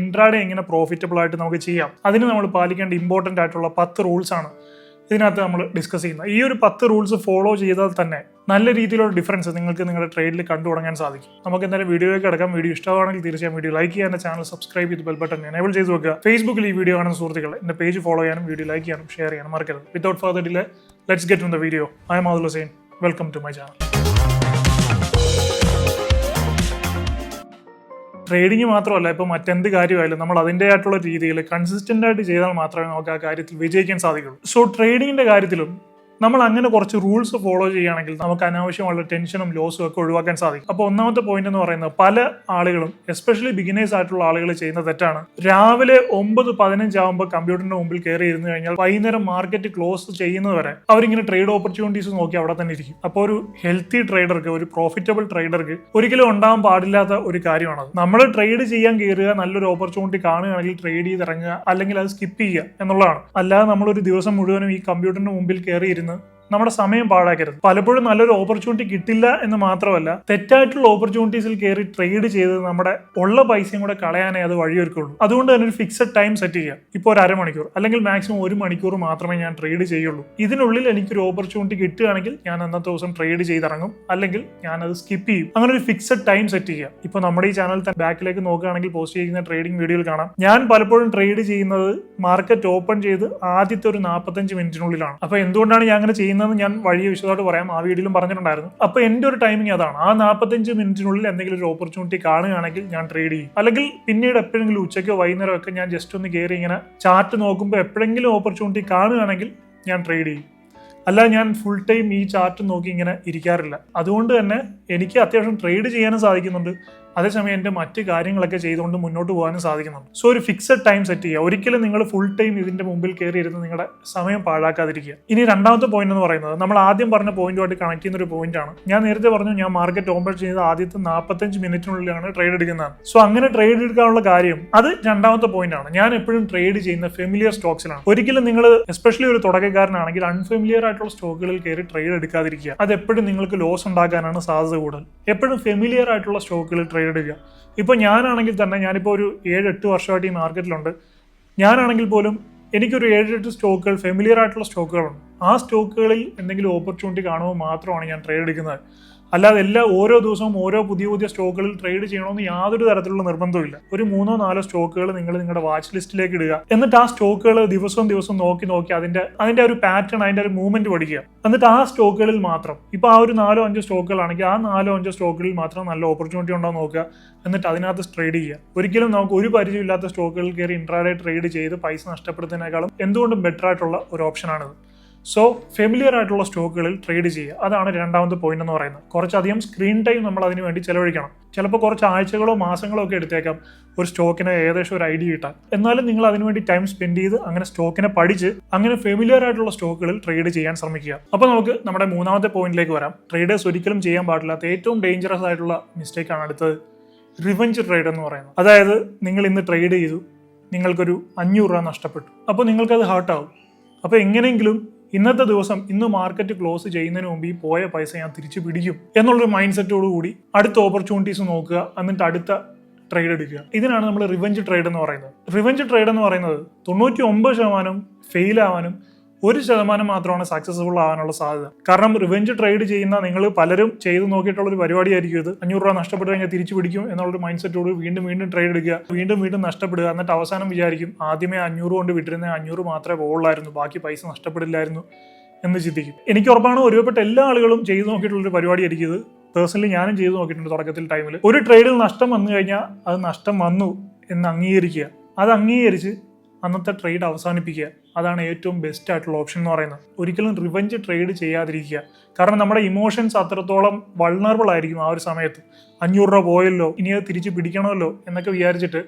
Intraday എങ്ങനെ profitable ആയിട്ട് നമുക്ക് ചെയ്യാം? അതിന് നമ്മൾ പാലിക്കേണ്ട ഇമ്പോർട്ടന്റ് ആയിട്ടുള്ള പത്ത് റൂൾസ് ആണ് ഇതിനകത്ത് നമ്മൾ ഡിസ്കസ് ചെയ്യുന്നത്. ഈ ഒരു പത്ത് റൂൾസ് ഫോളോ ചെയ്താൽ തന്നെ നല്ല രീതിയിലുള്ള ഡിഫറൻസ് നിങ്ങൾക്ക് നിങ്ങളുടെ ട്രേഡിൽ കണ്ടു തുടങ്ങാൻ സാധിക്കും. നമുക്ക് എന്തായാലും വീഡിയോയ്ക്ക് അടക്കാം വീഡിയോ ഇഷ്ടമാണെങ്കിൽ തീർച്ചയായും വീഡിയോ ലൈക്ക് ചെയ്യാൻ ചാനൽ സബ്സ്ക്രൈബ് ചെയ്ത് ബെൽ ബട്ടൺ എനേബിൾ ചെയ്ത് വെക്കുക. ഫേസ്ബുക്കിൽ ഈ വീഡിയോ കാണുന്ന സുഹൃത്തുക്കളെ എന്റെ പേജ് ഫോളോ ചെയ്യാനും വീഡിയോ ലൈക്ക് ചെയ്യാനും ഷെയർ ചെയ്യാനും മറക്കരുത്. Without further delay let's get in the video I M Adul Hussain welcome to my channel trading മാത്രമല്ല ഇപ്പോൾ മറ്റെന്ത് കാര്യമായാലും നമ്മൾ അതിന്റെതായിട്ടുള്ള രീതിയിൽ കൺസിസ്റ്റന്റ് ആയിട്ട് ചെയ്താൽ മാത്രമേ നമുക്ക് ആ കാര്യത്തിൽ വിജയിക്കാൻ സാധിക്കുള്ളൂ. സോ ട്രേഡിങ്ങിന്റെ കാര്യത്തിലും നമ്മൾ അങ്ങനെ കുറച്ച് റൂൾസ് ഫോളോ ചെയ്യുകയാണെങ്കിൽ നമുക്ക് അനാവശ്യമുള്ള ടെൻഷനും ലോസും ഒക്കെ ഒഴിവാക്കാൻ സാധിക്കും. അപ്പോൾ ഒന്നാമത്തെ പോയിന്റ് എന്ന് പറയുന്നത് പല ആളുകളും എസ്പെഷ്യലി ബിഗിനേഴ്സ് ആയിട്ടുള്ള ആളുകൾ ചെയ്യുന്ന തെറ്റാണ്. രാവിലെ ഒമ്പത് പതിനഞ്ച് ആകുമ്പോൾ കമ്പ്യൂട്ടറിന്റെ മുമ്പിൽ കയറി ഇരുന്ന് കഴിഞ്ഞാൽ വൈകുന്നേരം മാർക്കറ്റ് ക്ലോസ് ചെയ്യുന്നത് വരെ അവരിങ്ങനെ ട്രേഡ് ഓപ്പർച്യൂണിറ്റീസ് നോക്കി അവിടെ തന്നെ ഇരിക്കും. അപ്പോൾ ഒരു ഹെൽത്തി ട്രേഡർക്ക് ഒരു പ്രോഫിറ്റബിൾ ട്രേഡർക്ക് ഒരിക്കലും ഉണ്ടാകാൻ പാടില്ലാത്ത ഒരു കാര്യമാണത്. നമ്മൾ ട്രേഡ് ചെയ്യാൻ കയറുക നല്ലൊരു ഓപ്പർച്യൂണിറ്റി കാണുകയാണെങ്കിൽ ട്രേഡ് ചെയ്ത് ഇറങ്ങുക അല്ലെങ്കിൽ അത് സ്കിപ്പ് ചെയ്യുക എന്നുള്ളതാണ്. അല്ലാതെ നമ്മൾ ഒരു ദിവസം മുഴുവനും ഈ കമ്പ്യൂട്ടറിന്റെ മുമ്പിൽ കയറി ഇരുന്ന് നമ്മുടെ സമയം പാഴാക്കരുത്. പലപ്പോഴും നല്ലൊരു ഓപ്പർച്യൂണിറ്റി കിട്ടില്ല എന്ന് മാത്രമല്ല തെറ്റായിട്ടുള്ള ഓപ്പർച്യൂണിറ്റീസിൽ കയറി ട്രേഡ് ചെയ്ത് നമ്മുടെ ഉള്ള പൈസയും കൂടെ കളയാനേ അത് വഴിയൊരുക്കുള്ളൂ. അതുകൊണ്ട് തന്നെ ഒരു ഫിക്സഡ് ടൈം സെറ്റ് ചെയ്യുക. ഇപ്പോൾ ഒരു അരമണിക്കൂർ അല്ലെങ്കിൽ മാക്സിമം ഒരു മണിക്കൂർ മാത്രമേ ഞാൻ ട്രേഡ് ചെയ്യുള്ളൂ. ഇതിനുള്ളിൽ എനിക്കൊരു ഓപ്പർച്യൂണിറ്റി കിട്ടുകയാണെങ്കിൽ ഞാൻ അന്നത്തെ ദിവസം ട്രേഡ് ചെയ്തിറങ്ങും അല്ലെങ്കിൽ ഞാൻ അത് സ്കിപ്പ് ചെയ്യും. അങ്ങനെ ഒരു ഫിക്സഡ് ടൈം സെറ്റ് ചെയ്യുക. ഇപ്പോൾ നമ്മുടെ ഈ ചാനൽ തന്നെ ബാക്കിലേക്ക് നോക്കുകയാണെങ്കിൽ പോസ്റ്റ് ചെയ്യുന്ന ട്രേഡിംഗ് വീഡിയോയിൽ കാണാം. ഞാൻ പലപ്പോഴും ട്രേഡ് ചെയ്യുന്നത് മാർക്കറ്റ് ഓപ്പൺ ചെയ്ത് ആദ്യത്തെ ഒരു നാൽപ്പത്തഞ്ച് മിനിറ്റിനുള്ളിലാണ് അപ്പോൾ എന്തുകൊണ്ടാണ് ഞാൻ അങ്ങനെ ചെയ്യുന്നത്? ഞാൻ വഴി വിശദമായിട്ട് പറയാം. ആ വീഡിയോയിലും പറഞ്ഞിട്ടുണ്ടായിരുന്നു. അപ്പോൾ എന്റെ ഒരു ടൈമിംഗ് അതാണ്. ആ നാൽപ്പത്തഞ്ച് മിനിറ്റിനുള്ളിൽ എന്തെങ്കിലും ഒരു ഓപ്പർച്യൂണിറ്റി കാണുകയാണെങ്കിൽ ഞാൻ ട്രേഡ് ചെയ്യും. അല്ലെങ്കിൽ പിന്നീട് എപ്പോഴെങ്കിലും ഉച്ചയ്ക്കോ വൈകുന്നേരം ഒക്കെ ഞാൻ ജസ്റ്റ് ഒന്ന് കയറി ഇങ്ങനെ ചാർട്ട് നോക്കുമ്പോൾ എപ്പോഴെങ്കിലും ഓപ്പർച്യൂണിറ്റി കാണുകയാണെങ്കിൽ ഞാൻ ട്രേഡ് ചെയ്യും. അല്ല ഞാൻ ഫുൾ ടൈം ഈ ചാർട്ട് നോക്കി ഇങ്ങനെ ഇരിക്കാറില്ല. അതുകൊണ്ട് തന്നെ എനിക്ക് അത്യാവശ്യം ട്രേഡ് ചെയ്യാനും സാധിക്കുന്നുണ്ട്. അതേസമയം എന്റെ മറ്റ് കാര്യങ്ങളൊക്കെ ചെയ്തുകൊണ്ട് മുന്നോട്ട് പോകാനും സാധിക്കുന്നുണ്ട്. സോ ഒരു ഫിക്സഡ് ടൈം സെറ്റ് ചെയ്യുക. ഒരിക്കലും നിങ്ങൾ ഫുൾ ടൈം ഇതിന്റെ മുമ്പിൽ കയറി ഇരുന്ന് നിങ്ങളുടെ സമയം പാഴാക്കാതിരിക്കുക. ഇനി രണ്ടാമത്തെ പോയിന്റ് എന്ന് പറയുന്നത് നമ്മൾ ആദ്യം പറഞ്ഞ പോയിന്റുമായിട്ട് കണക്ട് ചെയ്യുന്ന ഒരു പോയിന്റ് ആണ്. ഞാൻ നേരത്തെ പറഞ്ഞു ഞാൻ മാർക്കറ്റ് ഓപ്പൺ ചെയ്ത് ആദ്യത്തെ നാൽപ്പത്തഞ്ച് മിനിറ്റിനുള്ളിലാണ് ട്രേഡ് എടുക്കുന്നത്. സോ അങ്ങനെ ട്രേഡ് എടുക്കാനുള്ള കാര്യം അത് രണ്ടാമത്തെ പോയിന്റ് ആണ്. ഞാൻ എപ്പോഴും ട്രേഡ് ചെയ്യുന്ന ഫെമിലിയർ സ്റ്റോക്സിലാണ് ഒരിക്കലും നിങ്ങൾ എസ്പെഷ്യലി ഒരു തുടക്കക്കാരനാണെങ്കിൽ അൺഫെമിലിയർ ആയിട്ടുള്ള സ്റ്റോക്കുകളിൽ കയറി ട്രേഡ് എടുക്കാതിരിക്കുക. അത് എപ്പോഴും നിങ്ങൾക്ക് ലോസ് ഉണ്ടാക്കാനാണ് സാധ്യത കൂടുതൽ. എപ്പോഴും ഫെമിലിയർ ആയിട്ടുള്ള സ്റ്റോക്കുകളിൽ ട്രേഡ് എടുക്കുക ഇപ്പോൾ ഞാനാണെങ്കിൽ തന്നെ ഞാനിപ്പോൾ ഒരു ഏഴ് എട്ട് വർഷമായിട്ട് ഈ മാർക്കറ്റിലുണ്ട്. ഞാനാണെങ്കിൽ പോലും എനിക്കൊരു ഏഴ് എട്ട് സ്റ്റോക്കുകൾ ഫെമിലിയർ ആയിട്ടുള്ള സ്റ്റോക്കുകളുണ്ട്. ആ സ്റ്റോക്കുകളിൽ എന്തെങ്കിലും ഓപ്പർച്യൂണിറ്റി കാണുമ്പോൾ മാത്രമാണ് ഞാൻ ട്രേഡ് എടുക്കുന്നത്. അല്ലാതെ എല്ലാ ഓരോ ദിവസവും ഓരോ പുതിയ പുതിയ സ്റ്റോക്കുകളിൽ ട്രേഡ് ചെയ്യണമെന്ന് യാതൊരു തരത്തിലുള്ള നിർബന്ധമില്ല ഒരു മൂന്നോ നാലോ സ്റ്റോക്കുകൾ നിങ്ങൾ നിങ്ങളുടെ വാച്ച് ലിസ്റ്റിലേക്ക് ഇടുക. എന്നിട്ട് ആ സ്റ്റോക്കുകൾ ദിവസവും ദിവസവും നോക്കി നോക്കി അതിന്റെ അതിന്റെ ഒരു പാറ്റേൺ അതിന്റെ ഒരു മൂവ്മെന്റ് പഠിക്കുക. എന്നിട്ട് ആ സ്റ്റോക്കുകളിൽ മാത്രം ഇപ്പൊ ആ ഒരു നാലോ അഞ്ചോ സ്റ്റോക്കുകളാണെങ്കിൽ ആ നാലോ അഞ്ചോ സ്റ്റോക്കുകളിൽ മാത്രം നല്ല ഓപ്പർച്യൂണിറ്റി ഉണ്ടോ നോക്കുക. എന്നിട്ട് അതിനകത്ത് ട്രേഡ് ചെയ്യുക. ഒരിക്കലും നമുക്ക് ഒരു പരിചയമില്ലാത്ത സ്റ്റോക്കുകളിൽ കയറി ഇൻട്രാഡേ ട്രേഡ് ചെയ്ത് പൈസ നഷ്ടപ്പെടുന്നതിനേക്കാളും എന്തുകൊണ്ടും ബെറ്റർ ആയിട്ടുള്ള ഒരു ഓപ്ഷനാണിത് സോ ഫെമിലിയർ ആയിട്ടുള്ള സ്റ്റോക്കുകളിൽ ട്രേഡ് ചെയ്യുക. അതാണ് രണ്ടാമത്തെ പോയിന്റ് എന്ന് പറയുന്നത്. കുറച്ചധികം സ്ക്രീൻ ടൈം നമ്മൾ അതിന് വേണ്ടി ചെലവഴിക്കണം. ചിലപ്പോൾ കുറച്ച് ആഴ്ചകളോ മാസങ്ങളോ ഒക്കെ എടുത്തേക്കാം ഒരു സ്റ്റോക്കിനെ ഏകദേശം ഒരു ഐഡിയ കിട്ടാൻ. എന്നാലും നിങ്ങൾ അതിനുവേണ്ടി ടൈം സ്പെൻഡ് ചെയ്ത് അങ്ങനെ സ്റ്റോക്കിനെ പഠിച്ച് അങ്ങനെ ഫെമിലിയർ ആയിട്ടുള്ള സ്റ്റോക്കുകളിൽ ട്രേഡ് ചെയ്യാൻ ശ്രമിക്കുക. അപ്പോൾ നമുക്ക് നമ്മുടെ മൂന്നാമത്തെ പോയിന്റിലേക്ക് വരാം. ട്രേഡേഴ്സ് ഒരിക്കലും ചെയ്യാൻ പാടില്ലാത്ത ഏറ്റവും ഡേഞ്ചറസ് ആയിട്ടുള്ള മിസ്റ്റേക്കാണ് അടുത്തത്. റിവഞ്ച് ട്രേഡ് എന്ന് പറയുന്നത്. അതായത് നിങ്ങൾ ഇന്ന് ട്രേഡ് ചെയ്തു. നിങ്ങൾക്കൊരു അഞ്ഞൂറ് രൂപ നഷ്ടപ്പെട്ടു. അപ്പോൾ നിങ്ങൾക്കത് ഹേർട്ടാവും അപ്പോൾ എങ്ങനെയെങ്കിലും ഇന്നത്തെ ദിവസം ഇന്ന് മാർക്കറ്റ് ക്ലോസ് ചെയ്യുന്നതിന് മുമ്പ് ഈ പോയ പൈസ ഞാൻ തിരിച്ചു പിടിക്കും എന്നുള്ളൊരു മൈൻഡ് സെറ്റോട് കൂടി അടുത്ത ഓപ്പർച്യൂണിറ്റീസ് നോക്കുക എന്നിട്ട് അടുത്ത ട്രേഡ് എടുക്കുക. ഇതിനാണ് നമ്മൾ റിവഞ്ച് ട്രേഡ് എന്ന് പറയുന്നത്. റിവഞ്ച് ട്രേഡ് എന്ന് പറയുന്നത് തൊണ്ണൂറ്റി ഒമ്പത് ശതമാനം ഫെയിൽ ആവാനും ഒരു ശതമാനം മാത്രമാണ് സക്സസ്ഫുൾ ആവാനുള്ള സാധ്യത. കാരണം റിവെഞ്ച് ട്രേഡ് ചെയ്യുന്ന നിങ്ങൾ പലരും ചെയ്തു നോക്കിയിട്ടുള്ള ഒരു പരിപാടിയായിരിക്കും ഇത്. അഞ്ഞൂറ് രൂപ നഷ്ടപ്പെട്ട് കഴിഞ്ഞാൽ തിരിച്ചു പിടിക്കും എന്നുള്ളൊരു മൈൻഡ് സെറ്റോട് വീണ്ടും വീണ്ടും ട്രേഡ് എടുക്കുക. വീണ്ടും വീണ്ടും നഷ്ടപ്പെടുക. എന്നിട്ട് അവസാനം വിചാരിക്കും ആദ്യമേ അഞ്ഞൂറ് കൊണ്ട് വിട്ടിരുന്ന അഞ്ഞൂറ് മാത്രമേ പോകുള്ളായിരുന്നു ബാക്കി പൈസ നഷ്ടപ്പെടില്ലായിരുന്നു. എന്ന് ചിന്തിക്കും. എനിക്ക് ഉറപ്പാണ് ഒരുപെട്ട എല്ലാ ആളുകളും ചെയ്തു നോക്കിയിട്ടുള്ള ഒരു പരിപാടിയായിരിക്കും ഇത്. പേഴ്സണലി ഞാനും ചെയ്തു നോക്കിയിട്ടുണ്ട് തുടക്കത്തിൽ ടൈമിൽ ഒരു ട്രേഡിൽ നഷ്ടം വന്നു കഴിഞ്ഞാൽ അത് നഷ്ടം വന്നു എന്ന് അംഗീകരിക്കുക. അത് അംഗീകരിച്ച് അന്നത്തെ ട്രേഡ് അവസാനിപ്പിക്കുക. അതാണ് ഏറ്റവും ബെസ്റ്റ് ആയിട്ടുള്ള ഓപ്ഷൻ എന്ന് പറയുന്നത്. ഒരിക്കലും റിവഞ്ച് ട്രേഡ് ചെയ്യാതിരിക്കുക. കാരണം നമ്മുടെ ഇമോഷൻസ് അത്രത്തോളം വൾണറബിൾ ആയിരിക്കും ആ ഒരു സമയത്ത്. അഞ്ഞൂറ് രൂപ പോയല്ലോ ഇനി അത് തിരിച്ച് പിടിക്കണമല്ലോ എന്നൊക്കെ വിചാരിച്ചിട്ട്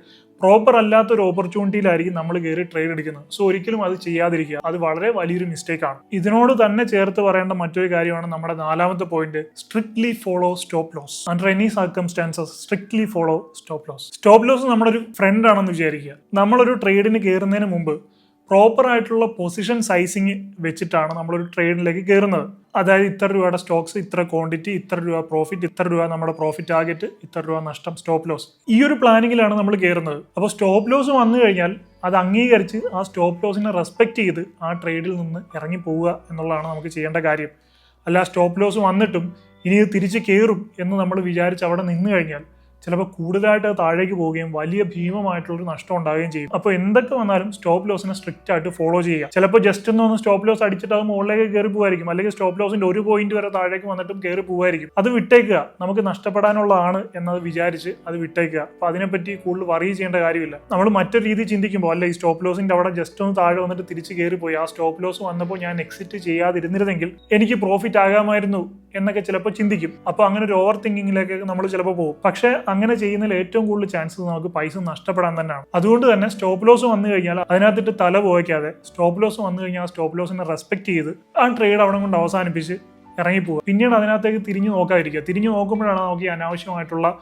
പ്രോപ്പർ അല്ലാത്ത ഒരു ഓപ്പർച്യൂണിറ്റിയിലായിരിക്കും നമ്മൾ കയറി ട്രേഡ് എടുക്കുന്നത്. സോ ഒരിക്കലും അത് ചെയ്യാതിരിക്കുക. അത് വളരെ വലിയൊരു മിസ്റ്റേക്കാണ് ഇതിനോട് തന്നെ ചേർത്ത് പറയേണ്ട മറ്റൊരു കാര്യമാണ് നമ്മുടെ നാലാമത്തെ point strictly follow stop loss under any circumstances strictly follow stop loss stop loss നമ്മുടെ ഒരു ഫ്രണ്ട് ആണെന്ന് വിചാരിക്കുക. നമ്മളൊരു ട്രേഡിന് കയറുന്നതിന് മുമ്പ് പ്രോപ്പർ ആയിട്ടുള്ള പൊസിഷൻ സൈസിങ് വെച്ചിട്ടാണ് നമ്മളൊരു ട്രേഡിലേക്ക് കയറുന്നത്. അതായത് ഇത്ര രൂപയുടെ സ്റ്റോക്സ് ഇത്ര ക്വാണ്ടിറ്റി ഇത്ര രൂപ പ്രോഫിറ്റ് ഇത്ര രൂപ നമ്മുടെ പ്രോഫിറ്റ് ടാർഗറ്റ് ഇത്ര രൂപ നഷ്ടം സ്റ്റോപ്പ് ലോസ് ഈ ഒരു പ്ലാനിങ്ങിലാണ് നമ്മൾ കയറുന്നത്. അപ്പോൾ സ്റ്റോപ്പ് ലോസ് വന്നു കഴിഞ്ഞാൽ അത് അംഗീകരിച്ച് ആ സ്റ്റോപ്പ് ലോസിനെ റെസ്പെക്ട് ചെയ്ത് ആ ട്രേഡിൽ നിന്ന് ഇറങ്ങി പോവുക എന്നുള്ളതാണ് നമുക്ക് ചെയ്യേണ്ട കാര്യം. അല്ല സ്റ്റോപ്പ് ലോസ് വന്നിട്ടും ഇനി ഇത് തിരിച്ച് കയറും എന്ന് നമ്മൾ വിചാരിച്ച് അവിടെ നിന്ന് കഴിഞ്ഞാൽ ചിലപ്പോൾ കൂടുതലായിട്ട് താഴേക്ക് പോവുകയും വലിയ ഭീമമായിട്ടുള്ളൊരു നഷ്ടം ഉണ്ടാവുകയും ചെയ്യും. അപ്പോൾ എന്തൊക്കെ വന്നാലും സ്റ്റോപ്പ് ലോസിനെ സ്ട്രിക്റ്റ് ആയിട്ട് ഫോളോ ചെയ്യുക. ചിലപ്പോൾ ജസ്റ്റ് ഒന്ന് സ്റ്റോപ്പ് ലോസ് അടിച്ചിട്ട് അത് മുകളിലേക്ക് കയറി പോകുമായിരിക്കും അല്ലെങ്കിൽ സ്റ്റോപ്പ് ലോസിന്റെ ഒരു പോയിന്റ് വരെ താഴേക്ക് വന്നിട്ടും കയറി പോകുമായിരിക്കും അത് വിട്ടേക്കുക. നമുക്ക് നഷ്ടപ്പെടാനുള്ളതാണ് എന്നത് വിചാരിച്ച് അത് വിട്ടേക്കുക. അപ്പോൾ അതിനെപ്പറ്റി കൂടുതൽ വറി ചെയ്യേണ്ട കാര്യമില്ല. നമ്മൾ മറ്റൊരു രീതി ചിന്തിക്കുമ്പോൾ അല്ല ഈ സ്റ്റോപ്പ് ലോസിന്റെ അവിടെ ജസ്റ്റ് ഒന്ന് താഴെ വന്നിട്ട് തിരിച്ച് കയറി പോയി. ആ സ്റ്റോപ്പ് ലോസ് വന്നപ്പോൾ ഞാൻ എക്സിറ്റ് ചെയ്യാതിരുന്നിരുന്നെങ്കിൽ എനിക്ക് പ്രോഫിറ്റ് ആകാമായിരുന്നു. എന്നൊക്കെ ചിലപ്പോൾ ചിന്തിക്കും. അപ്പോൾ അങ്ങനെ ഒരു ഓവർ തിങ്കിങ്ങിലേക്ക് നമ്മൾ ചിലപ്പോൾ പോകും. പക്ഷേ അങ്ങനെ ചെയ്യുന്നതിൽ ഏറ്റവും കൂടുതൽ ചാൻസ് നമുക്ക് പൈസ നഷ്ടപ്പെടാൻ തന്നെയാണ്. അതുകൊണ്ട് തന്നെ സ്റ്റോപ്പ് ലോസ് വന്നു കഴിഞ്ഞാൽ അതിനകത്തിട്ട് തല പോയിക്കാതെ സ്റ്റോപ്പ് ലോസ് വന്നു കഴിഞ്ഞാൽ ആ സ്റ്റോപ്പ് ലോസിനെ റെസ്പെക്ട് ചെയ്ത് ആ ട്രേഡ് അവിടെ കൊണ്ട് അവസാനിപ്പിച്ച് ഇറങ്ങിപ്പോവുക. പിന്നീട് അതിനകത്തേക്ക് തിരിഞ്ഞു നോക്കാതിരിക്കുക. തിരിഞ്ഞു നോക്കുമ്പോഴാണ് നമുക്ക് അനാവശ്യമായിട്ടുള്ള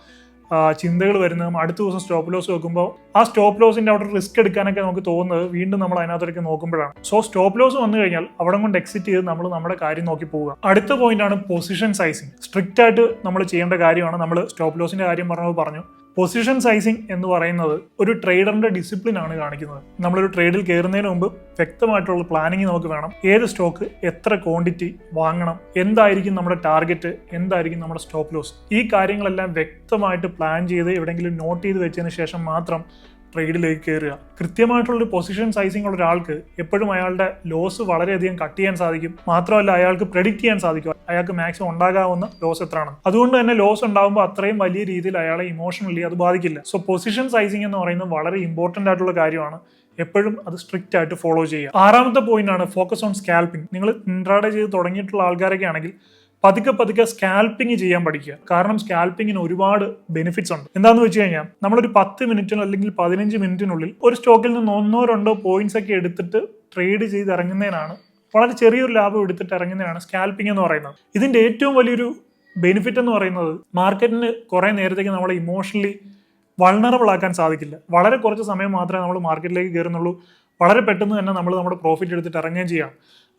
ചിന്തകൾ വരുന്നതും അടുത്ത ദിവസം സ്റ്റോപ്പ് ലോസ് വെക്കുമ്പോൾ ആ സ്റ്റോപ്പ് ലോസിന്റെ അവിടെ റിസ്ക് എടുക്കാനൊക്കെ നമുക്ക് തോന്നുന്നത് വീണ്ടും നമ്മൾ അതിനകത്തേക്ക് നോക്കുമ്പോഴാണ്. സോ സ്റ്റോപ്പ് ലോസ് വന്നു കഴിഞ്ഞാൽ അവിടെ കൊണ്ട് എക്സിറ്റ് ചെയ്ത് നമ്മൾ നമ്മുടെ കാര്യം നോക്കി പോവുക. അടുത്ത പോയിന്റ് ആണ് പൊസിഷൻ സൈസിങ് സ്ട്രിക്റ്റ് ആയിട്ട് നമ്മൾ ചെയ്യേണ്ട കാര്യമാണ് നമ്മൾ സ്റ്റോപ്പ് ലോസിന്റെ കാര്യം പറഞ്ഞത് പറഞ്ഞു. പൊസിഷൻ സൈസിങ് എന്ന് പറയുന്നത് ഒരു ട്രേഡറിന്റെ ഡിസിപ്ലിൻ ആണ് കാണിക്കുന്നത്. നമ്മളൊരു ട്രേഡിൽ കയറുന്നതിന് മുമ്പ് വ്യക്തമായിട്ടുള്ള പ്ലാനിങ് നമുക്ക് വേണം. ഏത് സ്റ്റോക്ക് എത്ര ക്വാണ്ടിറ്റി വാങ്ങണം എന്തായിരിക്കും നമ്മുടെ ടാർഗറ്റ് എന്തായിരിക്കും നമ്മുടെ സ്റ്റോപ്പ് ലോസ് ഈ കാര്യങ്ങളെല്ലാം വ്യക്തമായിട്ട് പ്ലാൻ ചെയ്ത് എവിടെയെങ്കിലും നോട്ട് ചെയ്ത് വെച്ചതിന് ശേഷം മാത്രം ട്രേഡിലേക്ക് കയറുക. കൃത്യമായിട്ടുള്ളൊരു പൊസിഷൻ സൈസിങ് ഉള്ള ഒരാൾക്ക് എപ്പോഴും അയാളുടെ ലോസ് വളരെയധികം കട്ട് ചെയ്യാൻ സാധിക്കും. മാത്രമല്ല അയാൾക്ക് പ്രെഡിക്റ്റ് ചെയ്യാൻ സാധിക്കും. അയാൾക്ക് മാക്സിമം ഉണ്ടാകാവുന്ന ലോസ് എത്രയാണ്. അതുകൊണ്ട് തന്നെ ലോസ് ഉണ്ടാകുമ്പോൾ അത്രയും വലിയ രീതിയിൽ അയാളെ ഇമോഷണലി അത് ബാധിക്കില്ല. സോ പൊസിഷൻ സൈസിങ് എന്ന് പറയുന്നത് വളരെ ഇമ്പോർട്ടന്റ് ആയിട്ടുള്ള കാര്യമാണ്. എപ്പോഴും അത് സ്ട്രിക്റ്റ് ആയിട്ട് ഫോളോ ചെയ്യുക. ആറാമത്തെ പോയിന്റ് ആണ് ഫോക്കസ് ഓൺ സ്കാൽപ്പിംഗ് നിങ്ങൾ ഇൻട്രാഡേ ചെയ്ത് തുടങ്ങിയിട്ടുള്ള ആൾക്കാരൊക്കെ ആണെങ്കിൽ പതുക്കെ പതുക്കെ സ്കാൽപ്പിംഗ് ചെയ്യാൻ പഠിക്കുക. കാരണം സ്കാൽപ്പിങ്ങിന് ഒരുപാട് ബെനിഫിറ്റ്സ് ഉണ്ട്. എന്താന്ന് വെച്ച് കഴിഞ്ഞാൽ നമ്മളൊരു പത്ത് മിനിറ്റിനോ അല്ലെങ്കിൽ പതിനഞ്ച് മിനിറ്റിനുള്ളിൽ ഒരു സ്റ്റോക്കിൽ നിന്ന് ഒന്നോ രണ്ടോ പോയിന്റ്സ് ഒക്കെ എടുത്തിട്ട് ട്രേഡ് ചെയ്ത് ഇറങ്ങുന്നതിനാണ് വളരെ ചെറിയൊരു ലാഭം എടുത്തിട്ട് ഇറങ്ങുന്നതിനാണ് സ്കാൽപ്പിംഗ് എന്ന് പറയുന്നത്. ഇതിന്റെ ഏറ്റവും വലിയൊരു ബെനിഫിറ്റ് എന്ന് പറയുന്നത് മാർക്കറ്റിന് കുറെ നേരത്തേക്ക് നമ്മളെ ഇമോഷണലി വൾണറബിൾ ആക്കാൻ സാധിക്കില്ല. വളരെ കുറച്ച് സമയം മാത്രമേ നമ്മൾ മാർക്കറ്റിലേക്ക് കയറുന്നുള്ളൂ. വളരെ പെട്ടെന്ന് തന്നെ നമ്മൾ നമ്മുടെ പ്രോഫിറ്റ് എടുത്തിട്ട് ഇറങ്ങുകയും ചെയ്യാം.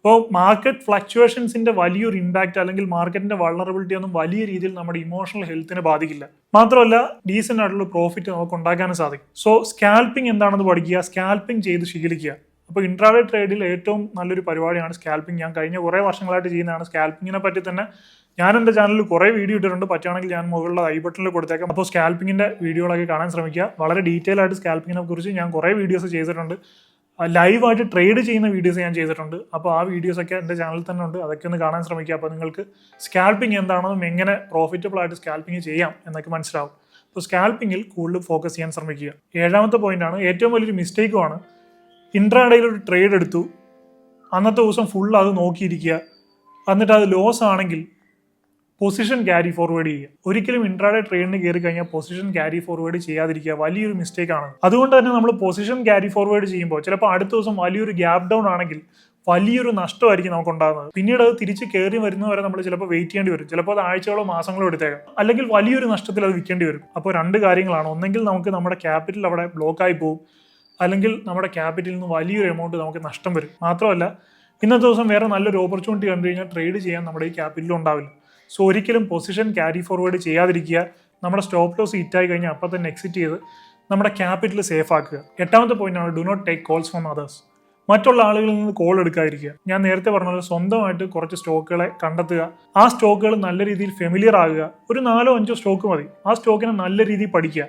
അപ്പോൾ മാർക്കറ്റ് ഫ്ലക്ച്വേഷൻസിന്റെ വലിയൊരു ഇമ്പാക്റ്റ് അല്ലെങ്കിൽ മാർക്കറ്റിന്റെ വളറബിലിറ്റി ഒന്നും വലിയ രീതിയിൽ നമ്മുടെ ഇമോഷണൽ ഹെൽത്തിനെ ബാധിക്കില്ല. മാത്രമല്ല ഡീസെന്റ് ആയിട്ടുള്ള പ്രോഫിറ്റ് നമുക്ക് ഉണ്ടാക്കാനും സാധിക്കും. സോ സ്കാൽപ്പിംഗ് എന്താണെന്ന് പഠിക്കുക സ്കാൽപ്പിംഗ് ചെയ്ത് ശീലിക്കുക. അപ്പോൾ ഇൻട്രാഡേ ട്രേഡിൽ ഏറ്റവും നല്ലൊരു പരിപാടിയാണ് സ്കാൽപ്പിംഗ് ഞാൻ കഴിഞ്ഞ കുറേ വർഷങ്ങളായിട്ട് ചെയ്യുന്നതാണ് സ്കാൽപ്പിങ്ങിനെ പറ്റി തന്നെ. ഞാൻ എന്റെ ചാനലിൽ കുറേ വീഡിയോ ഇട്ടിട്ടുണ്ട്. പറ്റുകയാണെങ്കിൽ ഞാൻ മുകളിലുള്ള ഐ ബട്ടണിൽ കൊടുത്തേക്കാം. അപ്പോൾ സ്കാൽപ്പിങ്ങിന്റെ വീഡിയോകളൊക്കെ കാണാൻ ശ്രമിക്കുക. വളരെ ഡീറ്റെയിൽ ആയിട്ട് സ്കാൽപ്പിങ്ങിനെ കുറിച്ച് ഞാൻ കുറേ വീഡിയോസ് ചെയ്തിട്ടുണ്ട്. ലൈവായിട്ട് ട്രേഡ് ചെയ്യുന്ന വീഡിയോസ് ഞാൻ ചെയ്തിട്ടുണ്ട്. അപ്പോൾ ആ വീഡിയോസ് ഒക്കെ എന്റെ ചാനലിൽ തന്നെ ഉണ്ട്. അതൊക്കെ ഒന്ന് കാണാൻ ശ്രമിക്കുക. അപ്പോൾ നിങ്ങൾക്ക് സ്കാൽപ്പിംഗ് എന്താണെന്നും എങ്ങനെ പ്രോഫിറ്റബിൾ ആയിട്ട് സ്കാൽപ്പിംഗ് ചെയ്യാം എന്നൊക്കെ മനസ്സിലാവും. അപ്പോൾ സ്കാൽപ്പിങ്ങിൽ കൂടുതൽ ഫോക്കസ് ചെയ്യാൻ ശ്രമിക്കുക. ഏഴാമത്തെ പോയിന്റാണ് ഏറ്റവും വലിയൊരു മിസ്റ്റേക്കുമാണ് ഇൻട്രാഡേയിൽ ഒരു ട്രേഡ് എടുത്തു. അന്നത്തെ ദിവസം ഫുൾ അത് നോക്കിയിരിക്കുക. എന്നിട്ട് അത് ലോസ് ആണെങ്കിൽ പൊസിഷൻ ക്യാരി ഫോർവേഡ് ചെയ്യുക. ഒരിക്കലും ഇൻട്രാഡേ ട്രേഡിന് കയറി കഴിഞ്ഞാൽ പൊസിഷൻ ക്യാരി ഫോർവേഡ് ചെയ്യാതിരിക്കുക വലിയൊരു മിസ്റ്റേക്ക് ആണ്. അതുകൊണ്ട് തന്നെ നമ്മൾ പൊസിഷൻ ക്യാരി ഫോർവേഡ് ചെയ്യുമ്പോൾ ചിലപ്പോൾ അടുത്ത ദിവസം വലിയൊരു ഗ്യാപ് ഡൗൺ ആണെങ്കിൽ വലിയൊരു നഷ്ടമായിരിക്കും നമുക്ക് ഉണ്ടാകുന്നത് പിന്നീട് അത് തിരിച്ച് കയറി വരുന്നവരെ നമ്മൾ ചിലപ്പോൾ വെയിറ്റ് ചെയ്യേണ്ടി വരും. ചിലപ്പോൾ അത് ആഴ്ചകളോ മാസങ്ങളോ എടുത്തേക്കാം. അല്ലെങ്കിൽ വലിയൊരു നഷ്ടത്തിൽ അത് വിൽക്കേണ്ടി വരും. അപ്പോൾ രണ്ട് കാര്യങ്ങളാണ്. ഒന്നെങ്കിൽ നമുക്ക് നമ്മുടെ ക്യാപിറ്റൽ അവിടെ ബ്ലോക്ക് ആയി പോകും അല്ലെങ്കിൽ നമ്മുടെ ക്യാപിറ്റലിൽ നിന്ന് വലിയൊരു എമൗണ്ട് നമുക്ക് നഷ്ടം വരും. മാത്രമല്ല ഇന്നത്തെ ദിവസം വേറെ നല്ലൊരു ഓപ്പർച്യൂണിറ്റി കണ്ടു കഴിഞ്ഞാൽ ട്രേഡ് ചെയ്യാൻ നമ്മുടെ ഈ ക്യാപിറ്റലും ഉണ്ടാവില്ല. സോ ഒരിക്കലും പൊസിഷൻ ക്യാരി ഫോർവേഡ് ചെയ്യാതിരിക്കുക. നമ്മുടെ സ്റ്റോപ്പ് ലോസ് ഹിറ്റ് ആയി കഴിഞ്ഞാൽ അപ്പം തന്നെ എക്സിറ്റ് ചെയ്ത് നമ്മുടെ ക്യാപിറ്റൽ സേഫ് ആക്കുക. എട്ടാമത്തെ പോയിന്റ് ആണ് do not take calls from others മറ്റുള്ള ആളുകളിൽ നിന്ന് കോൾ എടുക്കാതിരിക്കുക. ഞാൻ നേരത്തെ പറഞ്ഞത് സ്വന്തമായിട്ട് കുറച്ച് സ്റ്റോക്കുകളെ കണ്ടെത്തുക. ആ സ്റ്റോക്കുകൾ നല്ല രീതിയിൽ ഫെമിലിയർ ആകുക. ഒരു നാലോ അഞ്ചോ സ്റ്റോക്ക് മതി. ആ സ്റ്റോക്കിനെ നല്ല രീതിയിൽ പഠിക്കുക.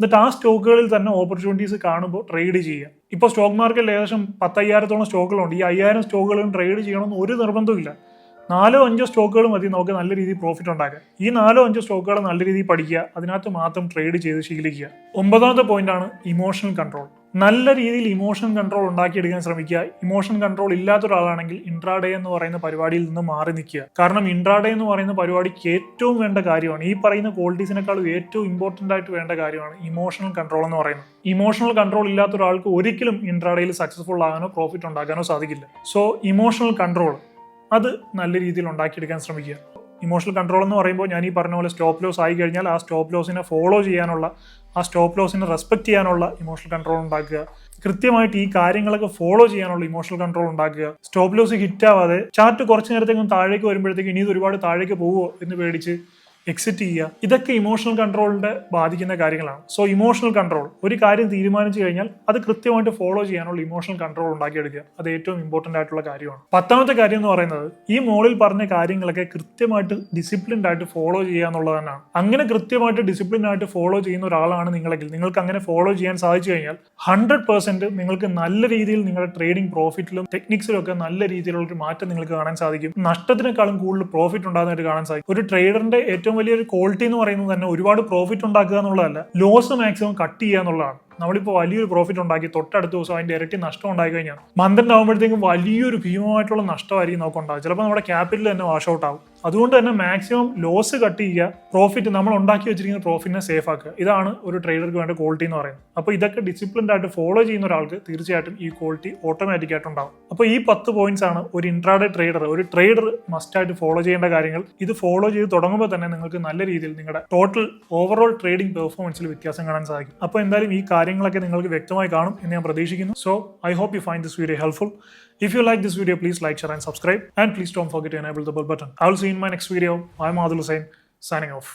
എന്നിട്ട് ആ സ്റ്റോക്കുകളിൽ തന്നെ ഓപ്പർച്യൂണിറ്റീസ് കാണുമ്പോൾ ട്രേഡ് ചെയ്യുക. ഇപ്പോൾ സ്റ്റോക്ക് മാർക്കറ്റിൽ ഏകദേശം പത്തയ്യായിരത്തോളം സ്റ്റോക്കുകളുണ്ട് ഈ അയ്യായിരം സ്റ്റോക്കുകളും ട്രേഡ് ചെയ്യണമെന്ന് ഒരു നിർബന്ധമില്ല നാലോ അഞ്ചോ സ്റ്റോക്കുകൾ മതി നമുക്ക് നല്ല രീതിയിൽ പ്രോഫിറ്റ് ഉണ്ടാക്കാൻ. ഈ നാലോ അഞ്ചോ സ്റ്റോക്കുകൾ നല്ല രീതിയിൽ പഠിക്കുക അതിനകത്ത് മാത്രം ട്രേഡ് ചെയ്ത് ശീലിക്കുക. ഒമ്പതാമത്തെ പോയിന്റ് ആണ് ഇമോഷണൽ കൺട്രോൾ നല്ല രീതിയിൽ ഇമോഷൻ കൺട്രോൾ ഉണ്ടാക്കിയെടുക്കാൻ ശ്രമിക്കുക. ഇമോഷൻ കൺട്രോൾ ഇല്ലാത്ത ഒരാളാണെങ്കിൽ ഇൻട്രാഡേ എന്ന് പറയുന്ന പരിപാടിയിൽ നിന്ന് മാറി നിൽക്കുക. കാരണം ഇൻട്രാഡേ എന്ന് പറയുന്ന പരിപാടിക്ക് ഏറ്റവും വേണ്ട കാര്യമാണ് ഈ പറയുന്ന ക്വാളിറ്റീസിനേക്കാളും ഏറ്റവും ഇമ്പോർട്ടന്റ് ആയിട്ട് വേണ്ട കാര്യമാണ് ഇമോഷണൽ കൺട്രോൾ എന്ന് പറയുന്നത്. ഇമോഷണൽ കൺട്രോൾ ഇല്ലാത്ത ഒരാൾക്ക് ഒരിക്കലും ഇൻട്രാഡേയിൽ സക്സസ്ഫുൾ ആകാനോ പ്രോഫിറ്റ് ഉണ്ടാക്കാനോ സാധിക്കില്ല. സോ ഇമോഷണൽ കൺട്രോൾ അത് നല്ല രീതിയിൽ ഉണ്ടാക്കിയെടുക്കാൻ ശ്രമിക്കുക. ഇമോഷണൽ കൺട്രോൾ എന്ന് പറയുമ്പോൾ ഞാൻ ഈ പറഞ്ഞ പോലെ സ്റ്റോപ്പ് ലോസ് ആയി കഴിഞ്ഞാൽ ആ സ്റ്റോപ്പ് ലോസിനെ ഫോളോ ചെയ്യാനുള്ള ആ സ്റ്റോപ്പ് ലോസിനെ റെസ്പെക്ട് ചെയ്യാനുള്ള ഇമോഷണൽ കൺട്രോൾ ഉണ്ടാക്കുക. കൃത്യമായിട്ട് ഈ കാര്യങ്ങളൊക്കെ ഫോളോ ചെയ്യാനുള്ള ഇമോഷണൽ കൺട്രോൾ ഉണ്ടാക്കുക. സ്റ്റോപ്പ് ലോസ് ഹിറ്റ് ആവാതെ ചാർട്ട് കുറച്ച് നേരത്തേക്കും താഴേക്ക് വരുമ്പോഴത്തേക്കും ഇനി ഇത് ഒരുപാട് താഴേക്ക് പോവുമോ എന്ന് പേടിച്ച് എക്സിറ്റ് ചെയ്യുക. ഇതൊക്കെ ഇമോഷണൽ കൺട്രോളിന്റെ ബാധിക്കുന്ന കാര്യങ്ങളാണ്. സോ ഇമോഷണൽ കൺട്രോൾ ഒരു കാര്യം തീരുമാനിച്ചു കഴിഞ്ഞാൽ അത് കൃത്യമായിട്ട് ഫോളോ ചെയ്യാനുള്ള ഇമോഷണൽ കൺട്രോൾ ഉണ്ടാക്കിയെടുക്കുക. അത് ഏറ്റവും ഇമ്പോർട്ടന്റ് ആയിട്ടുള്ള കാര്യമാണ്. പത്താമത്തെ കാര്യം എന്ന് പറയുന്നത് ഈ മോളിൽ പറഞ്ഞ കാര്യങ്ങളൊക്കെ കൃത്യമായിട്ട് ഡിസിപ്ലിൻഡ് ആയിട്ട് ഫോളോ ചെയ്യുക എന്നുള്ളത് തന്നെയാണ് അങ്ങനെ കൃത്യമായിട്ട് ഡിസിപ്ലിൻ ആയിട്ട് ഫോളോ ചെയ്യുന്ന ഒരാളാണ് നിങ്ങളെങ്കിൽ നിങ്ങൾക്ക് അങ്ങനെ ഫോളോ ചെയ്യാൻ സാധിച്ചു കഴിഞ്ഞാൽ ഹൺഡ്രഡ് പെർസെന്റ് നിങ്ങൾക്ക് നല്ല രീതിയിൽ നിങ്ങളുടെ ട്രേഡിംഗ് പ്രോഫിറ്റിലും ടെക്നിക്സിലും ഒക്കെ നല്ല രീതിയിലുള്ള ഒരു മാറ്റം നിങ്ങൾക്ക് കാണാൻ സാധിക്കും. നഷ്ടത്തിനേക്കാളും കൂടുതൽ പ്രോഫിറ്റ് ഉണ്ടാകുന്നതായിട്ട് കാണാൻ സാധിക്കും. ഒരു ട്രേഡറിന്റെ ഏറ്റവും വലിയൊരു ക്വാളിറ്റി എന്ന് പറയുന്നത് തന്നെ ഒരുപാട് പ്രോഫിറ്റ് ഉണ്ടാക്കുക എന്നുള്ളതല്ല ലോസ് മാക്സിമം കട്ട് ചെയ്യുക എന്നുള്ളതാണ്. നമ്മളിപ്പോൾ വലിയൊരു പ്രോഫിറ്റ് ഉണ്ടാക്കി തൊട്ടടുത്ത ദിവസം അതിന്റെ ഇരട്ടി നഷ്ടം ഉണ്ടായി കഴിഞ്ഞാൽ മന്ദൻ ആകുമ്പോഴത്തേക്കും വലിയൊരു ഭീമമായിട്ടുള്ള നഷ്ടമായിരിക്കും നമുക്ക് ഉണ്ടാകും ചിലപ്പോൾ നമ്മുടെ ക്യാപിറ്റൽ തന്നെ വാഷ് ഔട്ട് ആവും. അതുകൊണ്ട് തന്നെ മാക്സിമം ലോസ് കട്ട് ചെയ്യുക പ്രോഫിറ്റ് നമ്മൾ ഉണ്ടാക്കി വെച്ചിരിക്കുന്ന പ്രോഫിറ്റിനെ സേഫ് ആക്കുക. ഇതാണ് ഒരു ട്രേഡർക്ക് വേണ്ട ക്വാളിറ്റി എന്ന് പറയുന്നത്. അപ്പോൾ ഇതൊക്കെ ഡിസിപ്ലിൻഡ് ആയിട്ട് ഫോളോ ചെയ്യുന്ന ഒരാൾക്ക് തീർച്ചയായിട്ടും ഈ ക്വാളിറ്റി ഓട്ടോമാറ്റിക് ആയിട്ട് ഉണ്ടാവും. അപ്പോൾ ഈ പത്ത് പോയിന്റ്സ് ആണ് ഒരു ഇൻട്രാഡേ ട്രേഡർ ഒരു ട്രേഡർ മസ്റ്റ് ആയിട്ട് ഫോളോ ചെയ്യേണ്ട കാര്യങ്ങൾ. ഇത് ഫോളോ ചെയ്ത് തുടങ്ങുമ്പോൾ തന്നെ നിങ്ങൾക്ക് നല്ല രീതിയിൽ നിങ്ങളുടെ ടോട്ടൽ ഓവറോൾ ട്രേഡിംഗ് പെർഫോമൻസിൽ വ്യത്യാസം കാണാൻ സാധിക്കും. അപ്പോൾ എന്തായാലും ഈ കാര്യങ്ങളൊക്കെ നിങ്ങൾക്ക് വ്യക്തമായി കാണും എന്ന് ഞാൻ പ്രതീക്ഷിക്കുന്നു so I hope you find this video helpful you like this video, please like, share, and subscribe. And please don't forget to enable the bell button. I will see you in my next video. I'm Adil Hussain, signing off.